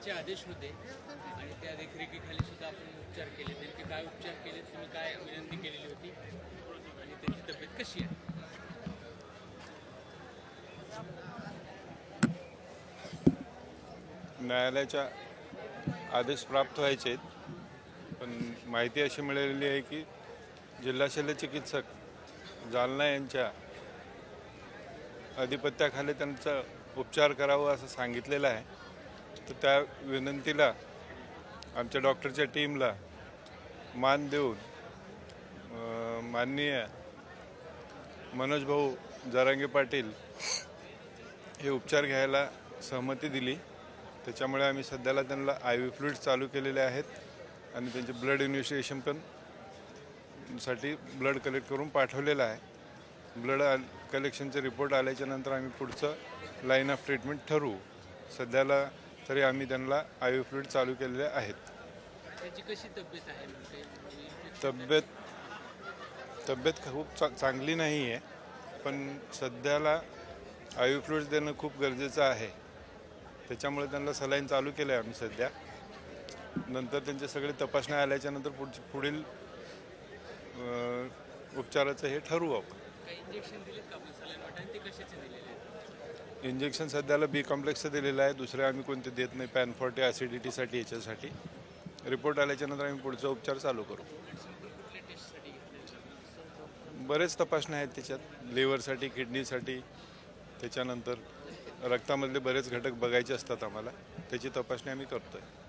न्यायालयाचे आदेश होते आणि त्या देखरेखीखाली सुद्धा आपण उपचार केले. नेमके काय उपचार केले तुम्ही काय विनंती केलेली होती? आणि त्याची तब्येत कशी आहे? न्यायालयाच्या आदेश प्राप्त व्हायचे पण माहिती अशी मिळालेली आहे की जिल्हा शल्य चिकित्सक जालना यांच्या अधिपत्याखाली त्यांचा उपचार करावा असं सांगितलेलं आहे. तर त्या विनंतीला आमच्या डॉक्टरच्या टीमला मान देऊन माननीय मनोज भाऊ जरांगे पाटील हे उपचार घ्यायला सहमती दिली. त्याच्यामुळे आम्ही सध्याला त्यांना आय व्ही फ्लुइड चालू केलेले आहेत आणि त्यांचे ब्लड इन्व्हेस्टिगेशन पण साठी ब्लड कलेक्ट करून पाठवलेलं आहे. ब्लड कलेक्शनचे रिपोर्ट आल्याच्यानंतर आम्ही पुढचं लाईन ऑफ ट्रीटमेंट ठरवू. सध्याला तरी आम्ही त्यांना आय व्ही फ्लुइड चालू केलेले आहेत. त्याची कशी तब्येत आहे? म्हणजे तब्येत तब्येत खूप चा चांगली नाही आहे पण सध्याला आय व्ही फ्लुइड्स देणं खूप गरजेचं आहे. त्याच्यामुळे त्यांना सलाईन चालू केलं आहे आम्ही सध्या. नंतर त्यांचे सगळे तपासण्या आल्याच्यानंतर पुढची पुढील उपचाराचं हे ठरवू आपण. इंजेक्शन सध्याला बी कॉम्प्लेक्सचं दिलेलं आहे. दुसरे आम्ही कोणते देत नाही. पॅन फॉर्टी ॲसिडिटीसाठी याच्यासाठी. रिपोर्ट आल्याच्यानंतर आम्ही पुढचा उपचार चालू करू. बरेच तपासण्या आहेत त्याच्यात. लिव्हरसाठी किडनीसाठी. त्याच्यानंतर रक्तामधले बरेच घटक बघायचे असतात आम्हाला. त्याची तपासणी आम्ही करतो आहे